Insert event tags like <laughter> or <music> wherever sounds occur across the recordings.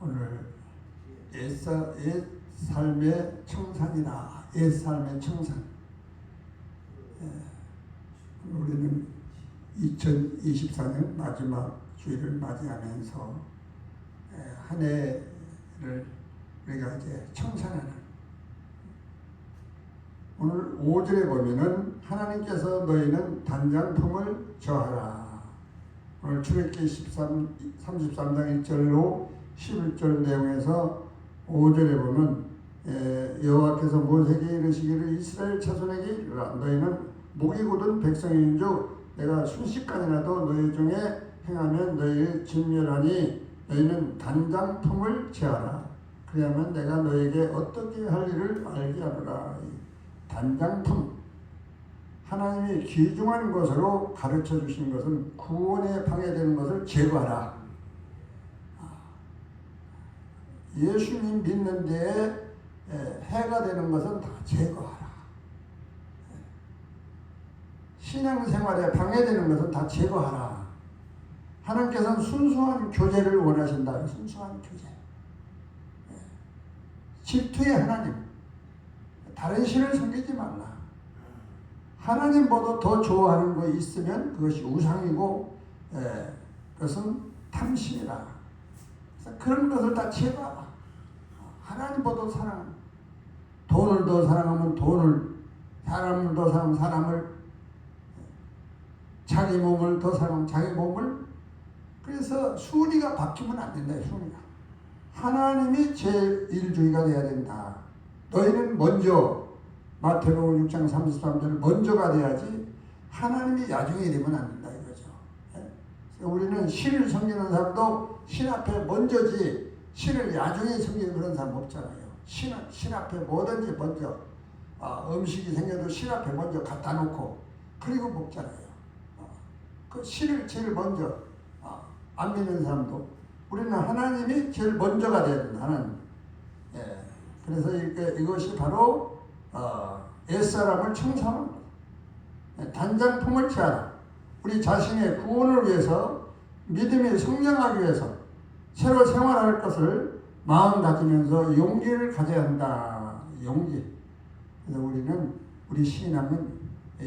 오늘 옛사, 옛 삶의 청산이라 옛 삶의 청산. 예, 우리는 2024년 마지막 주일을 맞이하면서 예, 한 해를 우리가 이제 청산하는 오늘 5절에 보면은 하나님께서 너희는 단장품을 저하라 오늘 출애기 13, 33장 1절로 11절 내용에서 5절에 보면 에, 여호와께서 모세에게 이르시기를 이스라엘 자손에게 이르라. 너희는 목이 곧은 백성인즉 내가 순식간이라도 너희 중에 행하면 너희를 진멸하니 너희는 단장 품을 제하라. 그리하면 내가 너에게 어떻게 할 일을 알게 하노라. 이 단장 품 하나님이 귀중한 것으로 가르쳐 주신 것은 구원에 방해되는 것을 제거하라. 예수님 믿는 데에 해가 되는 것은 다 제거하라. 신앙생활에 방해되는 것은 다 제거하라. 하나님께서는 순수한 교제를 원하신다. 순수한 교제. 질투의 하나님. 다른 신을 섬기지 말라. 하나님보다 더 좋아하는 거 있으면 그것이 우상이고 에, 그것은 탐심이라. 그런 것을 다 제거하라. 하나님보다 사랑, 돈을 더 사랑하면 돈을, 사람을 더 사랑하면 사람을, 자기 몸을 더 사랑하면 자기 몸을. 그래서 순위가 바뀌면 안 된다. 순위가. 하나님이 제1주의가 돼야 된다. 너희는 먼저 마태복음 6장 33절 먼저가 돼야지 하나님이 야중이 되면 안 된다 이거죠. 예? 우리는 신을 섬기는 사람도 신 앞에 먼저지 신을 야중에 섬기는 그런 사람 없잖아요. 신, 신 앞에 뭐든지 먼저 아, 음식이 생겨도 신 앞에 먼저 갖다 놓고 그리고 먹잖아요. 어, 그 신을 제일 먼저 아, 안 믿는 사람도 우리는 하나님이 제일 먼저가 된다. 하나님. 예. 그래서 이게, 이것이 바로 어, 옛사람을. 예, 단장품을 취하라. 우리 자신의 구원을 위해서 믿음이 성장하기 위해서 새로 생활할 것을 마음 가지면서 용기를 가져야 한다. 용기. 그래서 우리는 우리 신앙은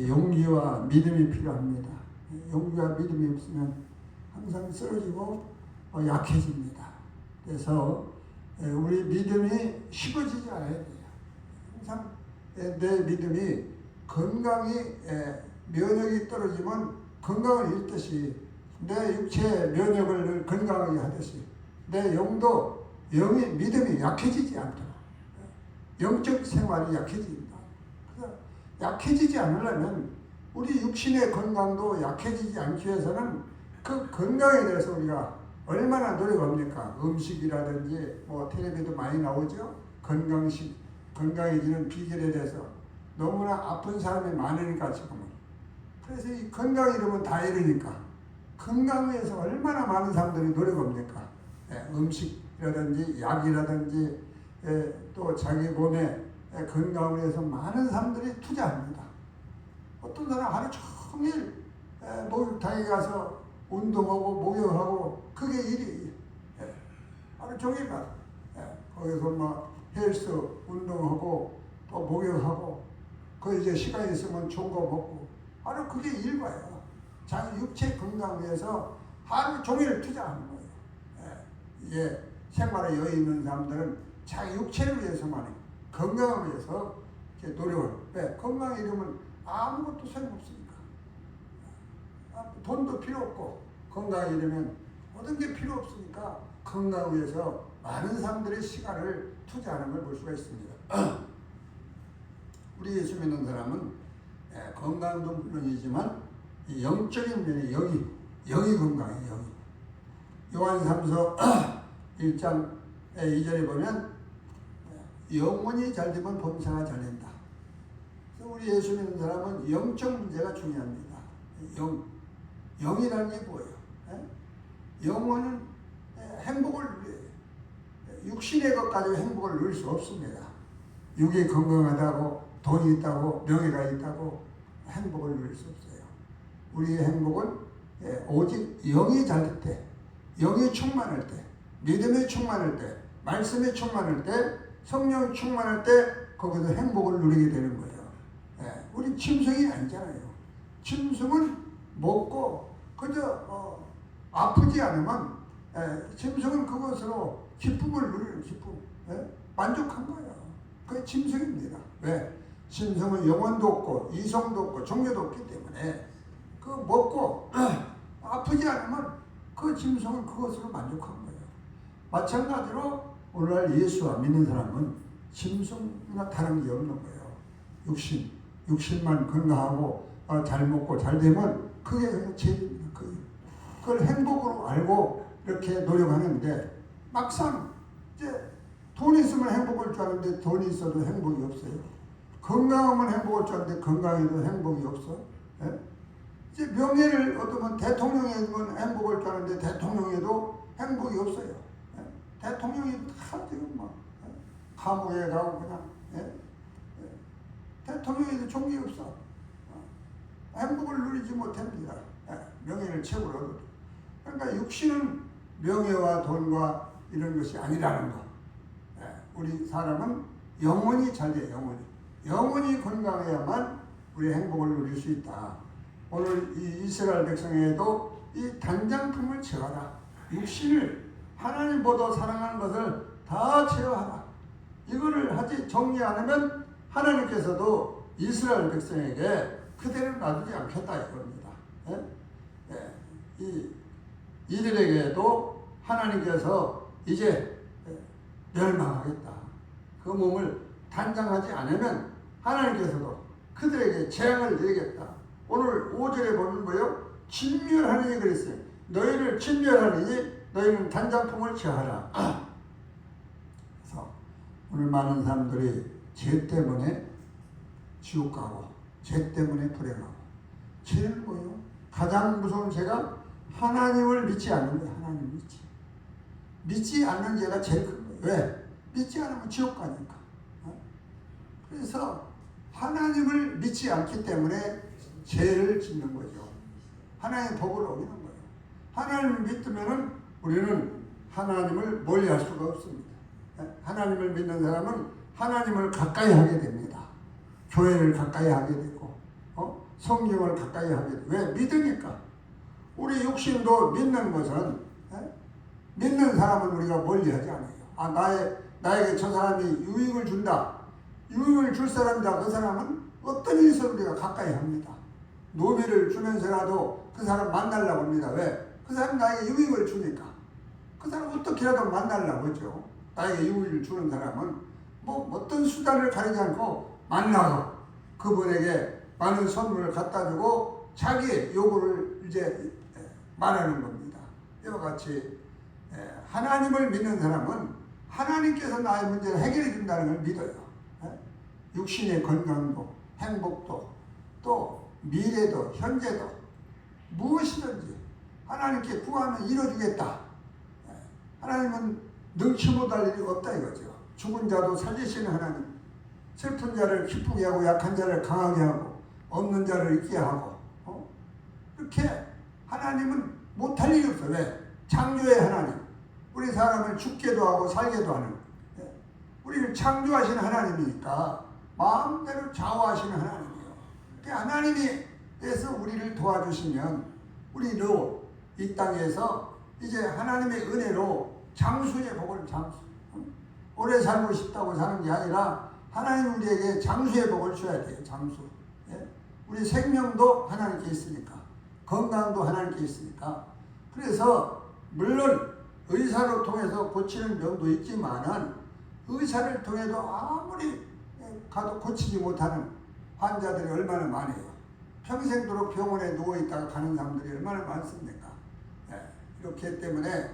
용기와 믿음이 필요합니다. 용기와 믿음이 없으면 항상 쓰러지고 어, 약해집니다. 그래서 우리 믿음이 식어지지 않아야 돼요. 항상 내 믿음이 건강이 면역이 떨어지면 건강을 잃듯이 내 육체 면역을 건강하게 하듯이 내 영도 영이 믿음이 약해지지 않도록 영적 생활이 약해집니다. 약해지지 않으려면 우리 육신의 건강도 약해지지 않기 위해서는 그 건강에 대해서 우리가 얼마나 노력합니까? 음식이라든지 뭐 텔레비도 많이 나오죠. 건강식 건강해지는 비결에 대해서 너무나 아픈 사람이 많으니까 지금은. 그래서 이 건강 이러면 다 이러니까 건강을 위해서 얼마나 많은 사람들이 노력합니까? 예, 음식이라든지 약이라든지 예, 또 자기 예, 건강을 위해서 많은 사람들이 투자합니다. 어떤 사람 하루 종일 예, 목욕탕에 가서 운동하고 목욕하고 그게 일이 예, 하루 종일 가 예, 거기서 막 헬스 운동하고 또 목욕하고 그 이제 시간 있으면 좋은 거 먹고 하루 그게 일과예요. 자기 육체 건강 위해서 하루 종일 투자하는 거예요. 예, 예, 생활에 여유 있는 사람들은 자기 육체를 위해서만 해. 건강을 위해서 노력을. 왜? 건강 잃으면 아무것도 소용없으니까. 아, 돈도 필요 없고 건강 잃으면 모든 게 필요 없으니까 건강을 위해서 많은 사람들의 시간을 투자하는 걸 볼 수가 있습니다. <clears throat> 우리 예수 믿는 사람은 예, 건강도 물론이지만 영적인 면에 영이 영이 건강해요. 영이. 요한 삼서 1장 2절에 보면 영혼이 잘 되면 범사가 잘 된다. 그래서 우리 예수 믿는 사람은 영적 문제가 중요합니다. 영 영이라는 게 뭐예요? 예? 영혼은 행복을. 육신의 것 가지고 행복을 누릴 수 없습니다. 육이 건강하다고 돈이 있다고 명예가 있다고 행복을 누릴 수 없어요. 우리의 행복은 오직 영이 잘 때, 영이 충만할 때, 믿음이 충만할 때, 말씀이 충만할 때, 성령이 충만할 때 거기서 행복을 누리게 되는 거예요. 예, 우리 짐승이 아니잖아요. 짐승은 먹고 그저 어, 아프지 않으면 예, 짐승은 그것으로 기쁨을 누리는 기쁨, 예, 만족한 거예요. 그게 짐승입니다. 왜? 짐승은 영혼도 없고 이성도 없고 종교도 없기 때문에 그 먹고 <clears throat> 아프지 않으면 그 짐승은 그것으로 만족한 거예요. 마찬가지로 오늘날 예수와 믿는 사람은 짐승이나 다른 게 없는 거예요. 육신, 육신만 건강하고 어, 잘 먹고 잘 되면 그게 죄입니다. 그게. 그걸 행복으로 알고 이렇게 노력하는데 막상 이제 돈 있으면 행복할 줄 아는데 돈이 있어도 행복이 없어요. 건강하면 행복할 줄 아는데 건강에도 행복이 없어. 예? 이제 명예를 얻으면 대통령이면 행복할 줄 아는데 대통령에도 행복이 없어요. 예? 대통령이 다 지금 뭐 예? 감옥에 가고 그냥 예? 예. 대통령에도 종이 없어. 어. 행복을 누리지 못합니다. 예? 명예를 얻어도. 그러니까 육신은 명예와 돈과 이런 것이 아니라는 거. 예, 우리 사람은 영혼이 잘 돼, 영혼이. 영혼이 건강해야만 우리 행복을 누릴 수 있다. 오늘 이 이스라엘 백성에도 이 단장품을 채워라. 육신을 하나님보다 사랑하는 것을 다 채워하라. 이거를 하지 정리 안 하면 하나님께서도 이스라엘 백성에게 그대로 놔두지 않겠다 이겁니다. 예? 예, 이 이들에게도 하나님께서 이제 멸망하겠다. 그 몸을 단장하지 않으면 하나님께서도 그들에게 재앙을 내리겠다. 오늘 5절에 보면 뭐요? 진멸하느니 그랬어요. 너희를 진멸하느니 너희는 단장품을 취하라. 그래서 오늘 많은 사람들이 죄 때문에 지옥 가고 죄 때문에 불행하고 죄는 뭐예요? 가장 무서운 죄가 하나님을 믿지 않는 거예요. 하나님을 믿지. 믿지 않는 죄가 제일 큰 거예요. 왜? 믿지 않으면 지옥 가니까. 어? 그래서 하나님을 믿지 않기 때문에 죄를 짓는 거죠. 하나님의 법을 어기는 거예요. 하나님을 믿으면은 우리는 하나님을 멀리 할 수가 없습니다. 예? 하나님을 믿는 사람은 하나님을 가까이 하게 됩니다. 교회를 가까이 하게 되고, 어? 성경을 가까이 하게 되고, 왜? 믿으니까. 우리 육신도 믿는 것은, 예? 믿는 사람은 우리가 멀리 하지 않아요. 아, 나의, 나에게 저 사람이 유익을 준다. 유익을 줄 사람이다. 그 사람은 어떤 일에서 우리가 가까이 합니다. 노비를 주면서라도 그 사람 만나려고 합니다. 왜? 그 사람 나에게 유익을 주니까. 그 사람 어떻게라도 만나려고 하죠. 나에게 유익을 주는 사람은 뭐 어떤 수단을 가리지 않고 만나고 그분에게 많은 선물을 갖다 주고 자기의 요구를 이제 말하는 겁니다. 이와 같이 하나님을 믿는 사람은 하나님께서 나의 문제를 해결해 준다는 걸 믿어요. 육신의 건강도 행복도 또 미래도 현재도 무엇이든지 하나님께 구하면 이루어주겠다. 하나님은 능치 못할 일이 없다 이거죠. 죽은 자도 살리시는 하나님. 슬픈 자를 기쁘게 하고 약한 자를 강하게 하고 없는 자를 있게 하고 어? 이렇게 하나님은 못할 일이 없어. 왜? 창조의 하나님. 우리 사람을 죽게도 하고 살게도 하는 예. 우리를 창조하신 하나님이니까 마음대로 좌우하시는 하나님이에요. 그 하나님께서 우리를 도와주시면 우리도 이 땅에서 이제 하나님의 은혜로 장수의 복을 장수. 오래 살고 싶다고 사는 게 아니라 하나님 우리에게 장수의 복을 줘야 돼요. 장수. 예? 우리 생명도 하나님께 있으니까 건강도 하나님께 있으니까 그래서 물론 의사로 통해서 고치는 병도 있지만은 의사를 통해도 아무리 가도 고치지 못하는 환자들이 얼마나 많아요. 평생도록 병원에 누워 있다가 가는 사람들이 얼마나 많습니까? 예, 이렇기 때문에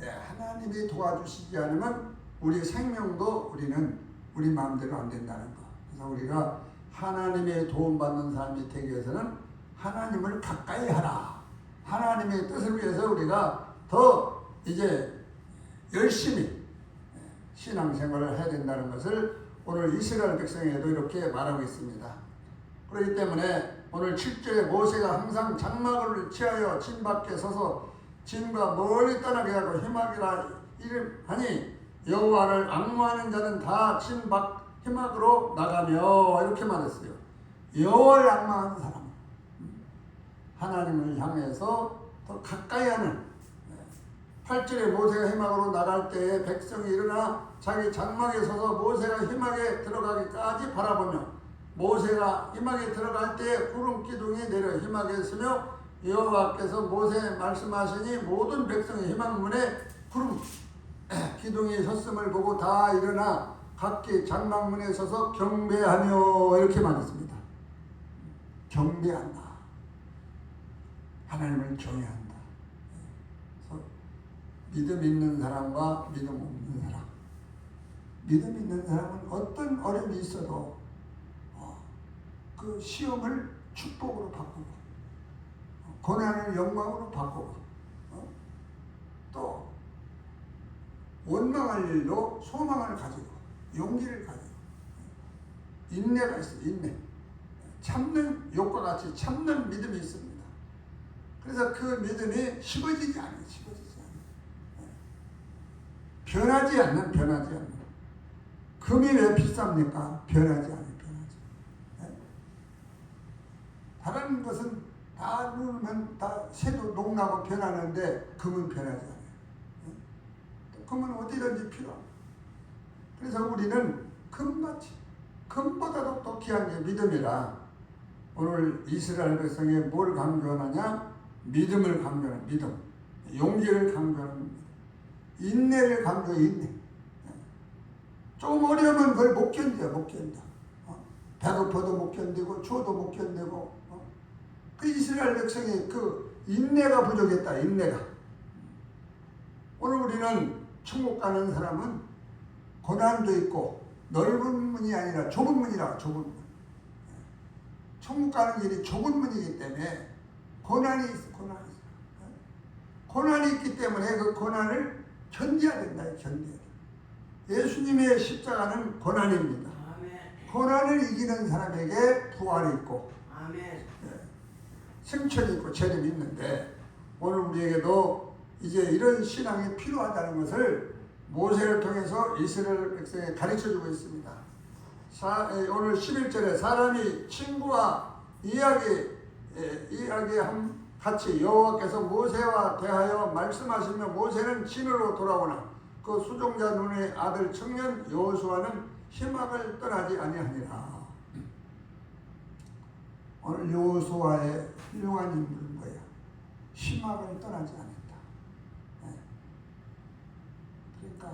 예, 하나님이 도와주시지 않으면 우리 생명도 우리는 우리 마음대로 안 된다는 거. 그래서 우리가 하나님의 도움받는 사람이 되기 위해서는 하나님을 가까이 하라. 하나님의 뜻을 위해서 우리가 더 이제 열심히 신앙생활을 해야 된다는 것을 오늘 이스라엘 백성에도 이렇게 말하고 있습니다. 그렇기 때문에 오늘 7절에 모세가 항상 장막을 취하여 진 밖에 서서 짐과 멀리 떠나게 하고 희막이라 이름하니 여호와를 악무하는 자는 다 진박 희막으로 나가며 이렇게 말했어요. 여호와를 악무하는 사람 하나님을 향해서 더 가까이 하는 8절에 모세가 희망으로 나갈 때에 백성이 일어나 자기 장막에 서서 모세가 희망에 들어가기까지 바라보며 모세가 희망에 들어갈 때에 구름 기둥이 내려 희망에 서며 여호와께서 모세 말씀하시니 모든 백성이 희망 문에 구름 <clears throat> 기둥이 섰음을 보고 다 일어나 각기 장막문에 서서 경배하며 이렇게 말했습니다. 경배한다. 하나님을 경외한다. 믿음 있는 사람과 믿음 없는 사람. 믿음 있는 사람은 어떤 어려움이 있어도 어, 그 시험을 축복으로 바꾸고 어, 고난을 영광으로 바꾸고 어, 또 원망할 일도 소망을 가지고 용기를 가지고 인내가 있어 인내 참는 욕과 같이 참는 믿음이 있습니다. 그래서 그 믿음이 식어지지 않아요. 식어지지. 변하지 않는 변하지 않는 금이 왜 비쌉니까? 변하지 않아요. 변하지. 예? 다른 것은 다 누르면 다 새도 녹나고 변하는데 금은 변하지 않아요. 예? 금은 어디든지 필요합니다. 그래서 우리는 금같이 금보다도 더 귀한 게 믿음이라 오늘 이스라엘 백성에 뭘 강조하느냐? 믿음을 강조하는 믿음, 용기를 강조하는 인내를 강조해 인내. 조금 어려우면 그걸 못 견뎌, 못 견뎌. 어? 배고파도 못 견디고, 추워도 못 견디고. 어? 그 이스라엘 백성이 그 인내가 부족했다, 인내가. 오늘 우리는 천국 가는 사람은 고난도 있고, 넓은 문이 아니라 좁은 문이라, 좁은 문. 천국 가는 길이 좁은 문이기 때문에 고난이 있어, 고난이 있어. 고난이 있기 때문에 그 고난을 견뎌야 된다, 견뎌야 돼. 예수님의 십자가는 고난입니다. 고난을 이기는 사람에게 부활이 있고 아멘. 예, 생천이 있고 재림이 있는데 오늘 우리에게도 이제 이런 신앙이 필요하다는 것을 모세를 통해서 이스라엘 백성에 가르쳐주고 있습니다. 사, 에, 오늘 11절에 사람이 친구와 이야기 에, 이야기함 같이 여호와께서 모세와 대하여 말씀하시며 모세는 진으로 돌아오나 그 수종자 눈의 아들 청년 여호수아는 희망을 떠나지 아니하니라. 오늘 여호수아의 훌륭한 인물은 뭐예요? 희망을 떠나지 않았다. 네. 그러니까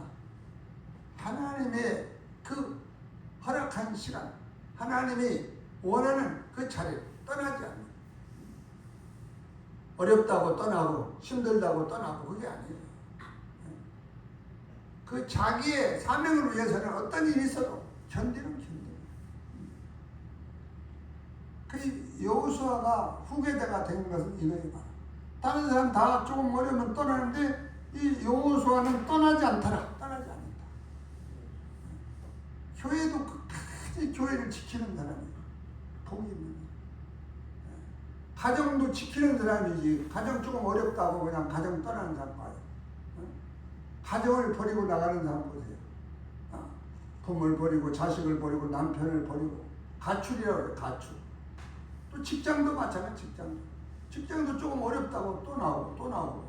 하나님의 그 허락한 시간, 하나님이 원하는 그 자리를 떠나지 않는. 어렵다고 떠나고 힘들다고 떠나고 그게 아니에요. 그 자기의 사명을 위해서는 어떤 일이 있어도 견디는 견디는. 그 여호수아가 후계자가 된 것은 이거예요. 다른 사람 다 조금 어려우면 떠나는데 이 여호수아는 떠나지 않더라. 떠나지 않는다. 교회도 끝까지 교회를 지키는 사람이에요. 복이 있는. 가정도 지키는 사람이지. 가정 조금 어렵다고 그냥 가정 떠나는 사람 봐요. 가정을 버리고 나가는 사람 보세요. 어, 부모를 버리고 자식을 버리고 남편을 버리고 가출이라고 해요. 가출. 또 직장도 마찬가지 직장도. 직장도 조금 어렵다고 또 나오고 또 나오고.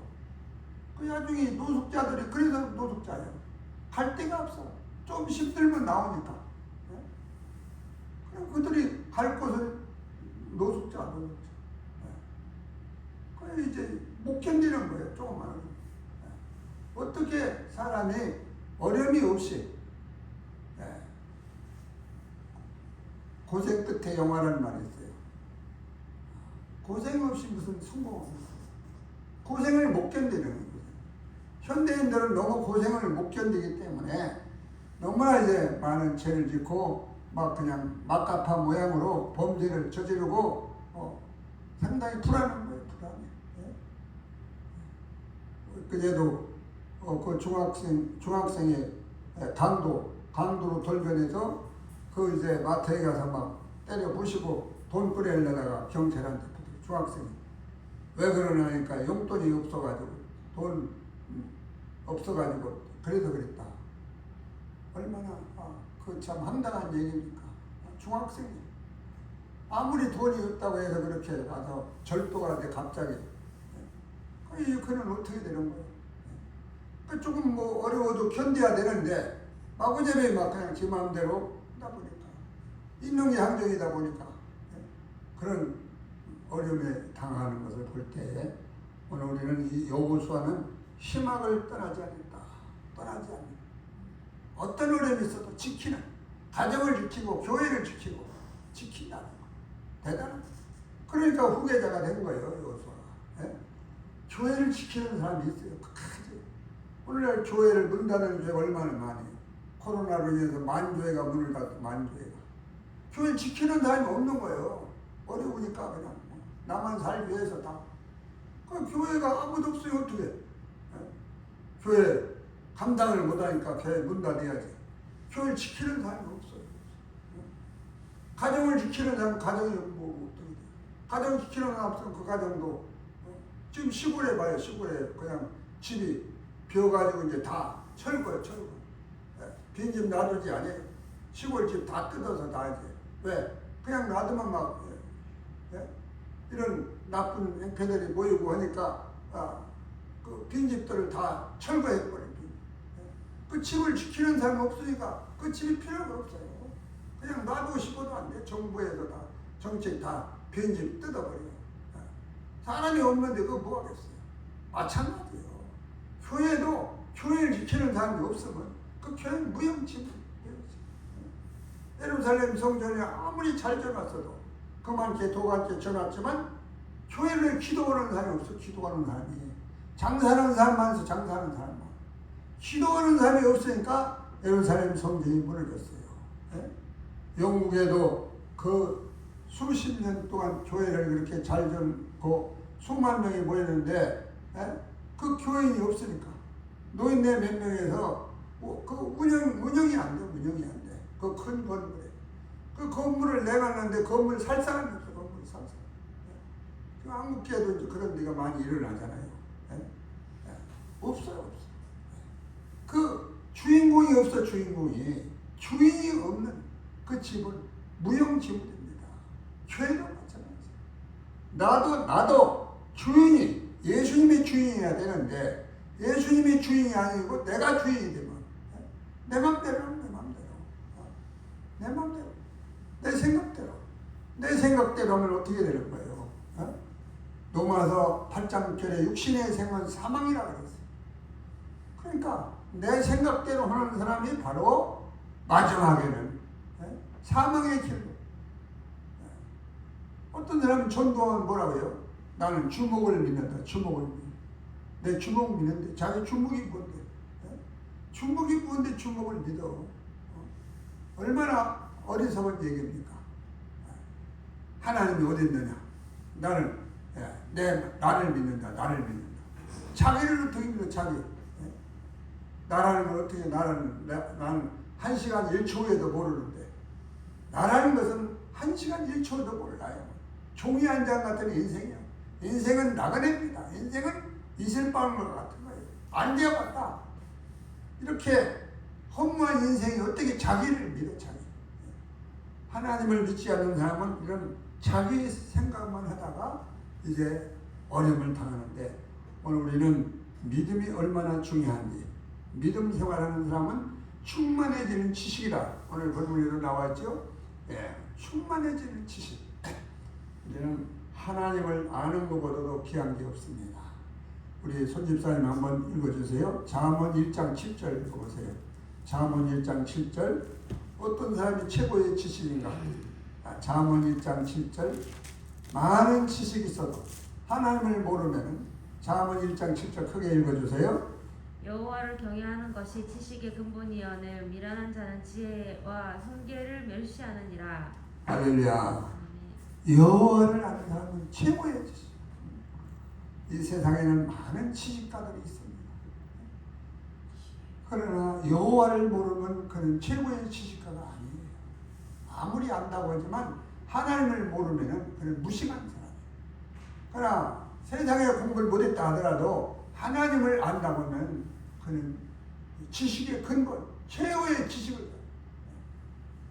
그 나중에 노숙자들이 그래서 노숙자예요. 갈 데가 없어. 좀 힘들면 나오니까. 예? 그들이 갈 곳은 노숙자, 노숙자. 이제 못 견디는 거예요. 조금만. 예. 어떻게 사람이 어려움이 없이 예. 고생 끝에 영화라는 말이 있어요. 고생 없이 무슨 성공 고생을 못 견디는 거예요. 현대인들은 너무 고생을 못 견디기 때문에 너무나 이제 많은 죄를 짓고 막 그냥 막가파 모양으로 범죄를 저지르고 어, 상당히 불안한 거예요. 불안해. 예? 그제도 어, 그 중학생 중학생이 강도 강도로 돌변해서 그 이제 마트에 가서 막 때려 부시고 돈 끌어내려다가 경찰한테 붙어 중학생이 왜 그러냐니까 용돈이 없어가지고 돈 음, 없어가지고 그래서 그랬다. 얼마나 아, 그참 황당한 얘기입니까? 중학생이 아무리 돈이 없다고 해서 그렇게 가서 절도가 돼 갑자기 이 그는 어떻게 되는 거예요? 그 조금 뭐 어려워도 견뎌야 되는데 마구잡이 막 그냥 지 마음대로 하다 보니까 인능이 항정이다 보니까 그런 어려움에 당하는 것을 볼 때 오늘 우리는 이 여호수아는 희망을 떠나지 않는다. 떠나지 않는다. 어떤 어려움이 있어도 지키는 가정을 지키고 교회를 지키고 지킨다는 거 대단한 거. 그러니까 후계자가 된 거예요 여호수아가. 예? 교회를 지키는 사람이 있어요. 오늘날 교회를 문 닫는 교회가 얼마나 많아요. 코로나로 인해서 만 교회가 문을 닫고 만 교회가. 교회 지키는 사람이 없는 거예요. 어려우니까 그냥 뭐 나만 살기 위해서 다. 그 교회가 아무도 없어요 어떻게? 예? 교회 감당을 못하니까 교회 문 닫아야지. 교회를 지키는 사람이 없어요. 예? 가정을 지키는 사람 가정이 뭐 어떻게 돼? 가정 지키는 사람 없으면 그 가정도 어? 지금 시골에 봐요 시골에 그냥 집이 비어가지고 이제 다 철거예요 철거. 예? 빈집 놔두지 않아요. 시골 집 다 뜯어서 다 이제 왜? 그냥 놔두면 막 예? 예? 이런 나쁜 행패들이 모이고 하니까 아, 그 빈집들을 다 철거해버린 빈. 예? 그 집을 지키는 사람이 없으니까 그 집이 필요가 없어요. 그냥 놔두고 싶어도 안 돼. 정부에서 다 정책 다 빈집 뜯어버려요. 예? 사람이 없는데 그거 뭐 하겠어요. 마찬가지예요. 교회도 교회를 지키는 사람이 없으면 그 교회는 무용지물. 예루살렘 성전에 아무리 잘 지어놨어도 그만께 도관께 지어놨지만 교회를 기도하는 사람이 없어 기도하는 사람이 장사하는 사람만 서 장사하는 사람만 기도하는 사람이 없으니까 예루살렘 성전이 무너졌어요. 예? 영국에도 그 수십 년 동안 교회를 그렇게 잘 지고 수만 명이 모였는데 예? 그 교인이 없으니까 노인네 몇 명에서 어, 그 운영 운영이 안 돼, 운영이 안 돼. 그 큰 건물에 그 건물을 내놨는데 건물 살 사람이 없어, 건물 살 사람. 예. 지금 한국계도 그런 데가 많이 일어나잖아요. 예? 예. 없어요, 없어. 그 주인공이 없어, 주인공이 주인이 없는 그 집은 무용지물 마찬가지. 나도 나도 주인이 예수님의 주인이어야 되는데 예수님이 주인이 아니고 내가 주인이 되면 내 맘대로 내 맘대로 어? 내 맘대로 내 생각대로 내 생각대로 하면 어떻게 되는 거예요? 어? 로마서 8장 절에 육신의 생은 사망이라 그랬어요. 그러니까 내 생각대로 하는 사람이 바로 마지막에는 예? 사망의 길로 예. 어떤 사람은 전도하면 뭐라고 해요? 나는 주목을 믿는다. 주목을 믿는다. 내 주목 믿는데 자기 주목이 뭔데? 예? 주목이 뭔데 주목을 믿어? 어? 얼마나 어리석은 얘기입니까? 예. 하나님이 어디 있느냐? 나는 예, 내 나를 믿는다. 나를 믿는다. 자기를 어떻게 믿어? 자기. 예? 나라는 걸 어떻게 나는 나, 나는 한 시간 1초에도 모르는데 나라는 것은 한 시간 1초도 몰라요. 종이 한 장 같은 인생이야. 인생은 나그네입니다. 인생은 이슬방울 같은 거예요. 안 되어봤다. 이렇게 허무한 인생이 어떻게 자기를 믿어 자기. 하나님을 믿지 않는 사람은 이런 자기 생각만 하다가 이제 어려움을 당하는데 오늘 우리는 믿음이 얼마나 중요한지 믿음 생활하는 사람은 충만해지는 지식이다. 오늘 본문에도 나왔죠. 예, 충만해지는 지식. 우리는 하나님을 아는 것보다도 귀한 게 없습니다. 우리 손집사님 한번 읽어주세요. 잠언 1장 7절 읽어보세요. 잠언 1장 7절 어떤 사람이 최고의 지식인가? 아, 잠언 1장 7절 많은 지식이 있어도 하나님을 모르면 잠언 1장 7절 크게 읽어주세요. 여호와를 경외하는 것이 지식의 근본이여늘 미련한 자는 지혜와 훈계를 멸시하느니라. 할렐루야. 여호와를 아는 사람은 최고의 지식. 이 세상에는 많은 지식가들이 있습니다. 그러나 여호와를 모르면 그는 최고의 지식가가 아니에요. 아무리 안다고 하지만 하나님을 모르면 그는 무식한 사람이에요. 그러나 세상에 공부를 못했다 하더라도 하나님을 안다고 하면 그는 지식의 근본, 최고의 지식을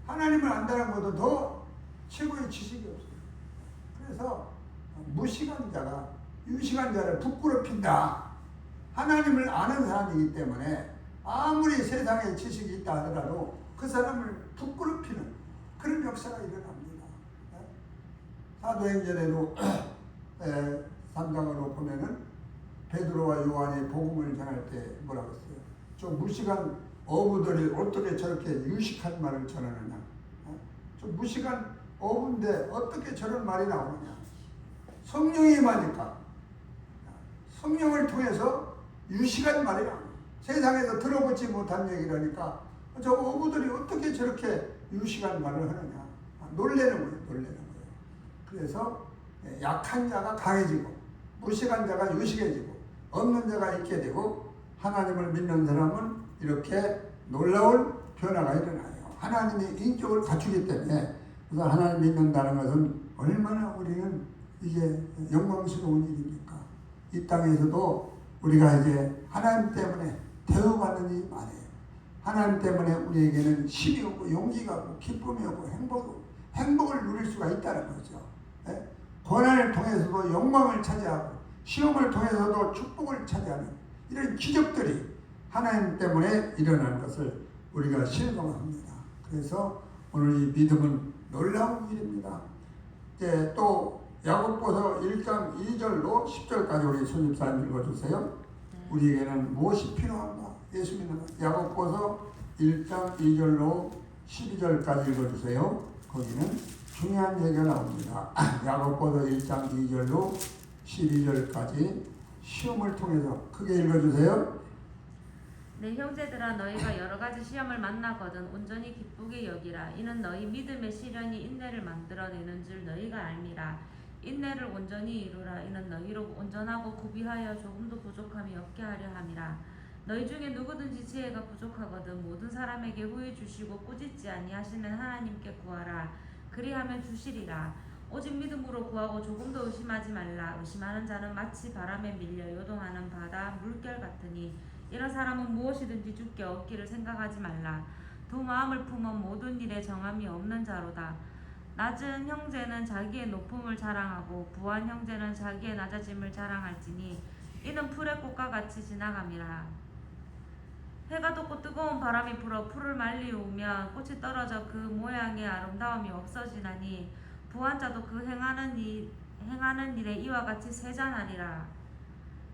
하나님을 안다는 것도 더 최고의 지식이 없어요. 그래서 무식한 자가 유식한 자를 부끄럽힌다. 하나님을 아는 사람이기 때문에 아무리 세상에 지식이 있다 하더라도 그 사람을 부끄럽히는 그런 역사가 일어납니다. 예? 사도행전에도 <clears throat> 3장으로 보면은 베드로와 요한이 복음을 전할 때 뭐라고 했어요? 저 무식한 어부들이 어떻게 저렇게 유식한 말을 전하느냐? 어? 저 무식한 어부인데 어떻게 저런 말이 나오느냐? 성령이 임하니까 성령을 통해서 유식한 말이 나옵니다. 세상에서 들어보지 못한 얘기라니까 저 어부들이 어떻게 저렇게 유식한 말을 하느냐? 아, 놀래는 거예요, 놀래는 거예요. 그래서 약한 자가 강해지고 무식한 자가 유식해지고 없는 자가 있게 되고 하나님을 믿는 사람은 이렇게 놀라운 변화가 일어나요. 하나님이 인격을 갖추기 때문에 그래서 하나님 믿는다는 것은 얼마나 우리는 이게 영광스러운 일입니까? 이 땅에서도 우리가 이제 하나님 때문에 대우받는 일이 많아요. 하나님 때문에 우리에게는 힘이 오고 용기가 오고 기쁨이 오고 행복, 행복을 누릴 수가 있다는 거죠. 예? 고난을 통해서도 영광을 차지하고 시험을 통해서도 축복을 차지하는 이런 기적들이 하나님 때문에 일어나는 것을 우리가 실감합니다. 그래서 오늘 이 믿음은 놀라운 일입니다. 이제 또 야고보서 1장 2절로 10절까지 우리 손집사님 읽어주세요. 우리에게는 무엇이 필요한가? 예수 믿는 것. 야고보서 1장 2절로 12절까지 읽어주세요. 거기는 중요한 얘기가 나옵니다. <laughs> 야고보서 1장 2절로 12절까지 시험을 통해서 크게 읽어주세요. 내 형제들아 너희가 여러 가지 시험을 만나거든 온전히 기쁘게 여기라. 이는 너희 믿음의 시련이 인내를 만들어내는 줄 너희가 알미라. 인내를 온전히 이루라. 이는 너희로 온전하고 구비하여 조금도 부족함이 없게 하려 함이라. 너희 중에 누구든지 지혜가 부족하거든 모든 사람에게 후히 주시고 꾸짖지 아니하시는 하나님께 구하라. 그리하면 주시리라. 오직 믿음으로 구하고 조금도 의심하지 말라. 의심하는 자는 마치 바람에 밀려 요동하는 바다 물결 같으니 이런 사람은 무엇이든지 죽게 얻기를 생각하지 말라. 두 마음을 품은 모든 일에 정함이 없는 자로다. 낮은 형제는 자기의 높음을 자랑하고 부한 형제는 자기의 낮아짐을 자랑할지니 이는 풀의 꽃과 같이 지나감이라. 해가 돋고 뜨거운 바람이 불어 풀을 말리우면 꽃이 떨어져 그 모양의 아름다움이 없어지나니 부한 자도 그 행하는 일 행하는 일에 이와 같이 세잔하리라.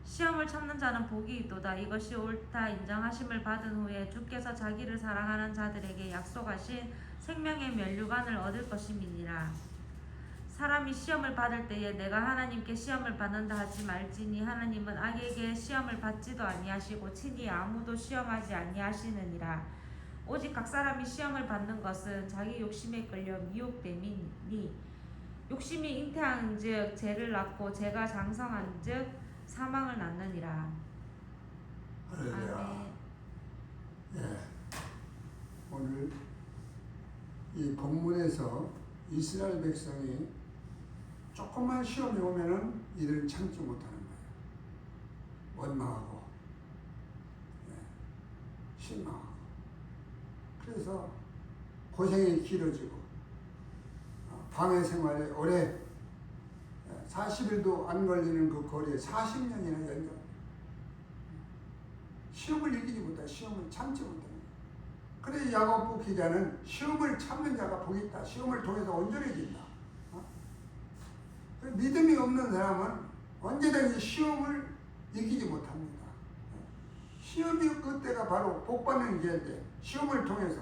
시험을 참는 자는 복이 있도다. 이것이 옳다 인정하심을 받은 후에 주께서 자기를 사랑하는 자들에게 약속하신 생명의 면류관을 얻을 것임이니라. 사람이 시험을 받을 때에 내가 하나님께 시험을 받는다 하지 말지니 하나님은 악에게 시험을 받지도 아니하시고 친히 아무도 시험하지 아니하시느니라. 오직 각 사람이 시험을 받는 것은 자기 욕심에 끌려 미혹됨이니 욕심이 잉태한즉 죄를 낳고 죄가 장성한즉 사망을 낳느니라. 할렐루야. 예. 오늘 이 본문에서 이스라엘 백성이 조금만 시험이 오면은 이들은 참지 못하는 거예요. 원망하고, 예. 실망하고. 그래서 고생이 길어지고, 어, 방해 생활에 오래 40일도 안 걸리는 그 거리에 40년이나 연장. 시험을 이기지 못해 시험을 참지 못합니다. 그래 야고보 기자는 시험을 참는 자가 복이 있다. 시험을 통해서 온전해진다. 어? 그 믿음이 없는 사람은 언제든지 시험을 이기지 못합니다. 시험이 그때가 바로 복 받는 기회인데 시험을 통해서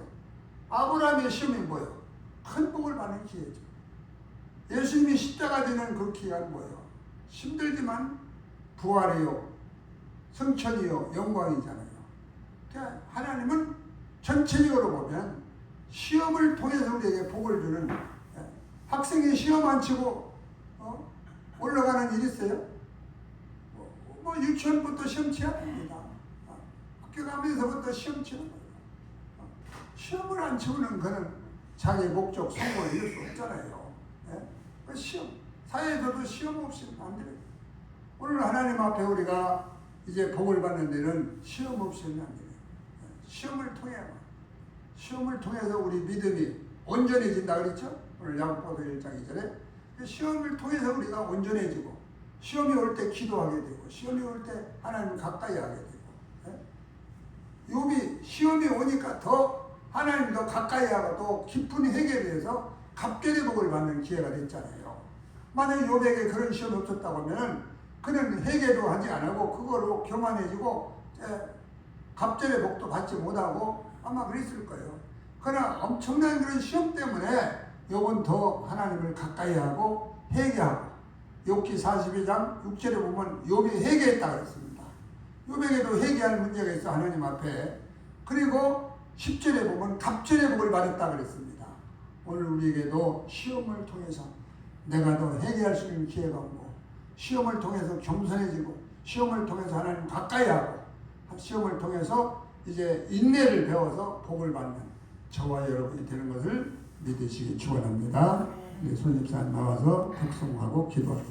아브라함의 시험이 뭐예요? 큰 복을 받는 기회죠. 예수님이 십자가 지는 그 기간 뭐예요? 힘들지만 부활이요, 성천이요, 영광이잖아요. 그러니까 하나님은 전체적으로 보면 시험을 통해서 우리에게 복을 주는 예, 학생이 시험 안 치고 어? 올라가는 일 있어요? 뭐, 뭐 유치원부터 시험 치야 됩니다. 어, 학교 가면서부터 시험 치는 거예요. 어, 시험을 안 치고는 그는 자기 목적 성공을 이룰 수 없잖아요. 예? 그 시험 사회에서도 시험 없이 안 돼요. 오늘 하나님 앞에 우리가 이제 복을 받는 데는 시험 없이는 안 돼요. 시험을 통해야만. 시험을 통해서 우리 믿음이 온전해진다 그랬죠? 오늘 야고보서 1장 2절에 그 시험을 통해서 우리가 온전해지고 시험이 올 때 기도하게 되고 시험이 올 때 하나님을 가까이 하게 되고 예? 욥이 시험이 오니까 더 하나님 더 가까이 하고 또 깊은 대해서 갑절의 복을 받는 기회가 됐잖아요. 만약 욥에게 그런 시험이 없었다고 하면 그는 회개도 하지 않고 그거로 교만해지고 에, 갑절의 복도 받지 못하고 아마 그랬을 거예요. 그러나 엄청난 그런 시험 때문에 욥은 더 하나님을 가까이 하고 회개하고 욥기 42장 6절에 보면 욥이 회개했다 그랬습니다. 욥에게도 회개할 문제가 있어 하나님 앞에. 그리고 10절에 보면 갑절의 복을 받았다 그랬습니다. 오늘 우리에게도 시험을 통해서 내가 더 회개할 수 있는 기회가 오고 시험을 통해서 겸손해지고 시험을 통해서 하나님 가까이 하고 시험을 통해서 이제 인내를 배워서 복을 받는 저와 여러분이 되는 것을 믿으시기 축원합니다. 우리 손집사 나와서 복송하고 기도합니다.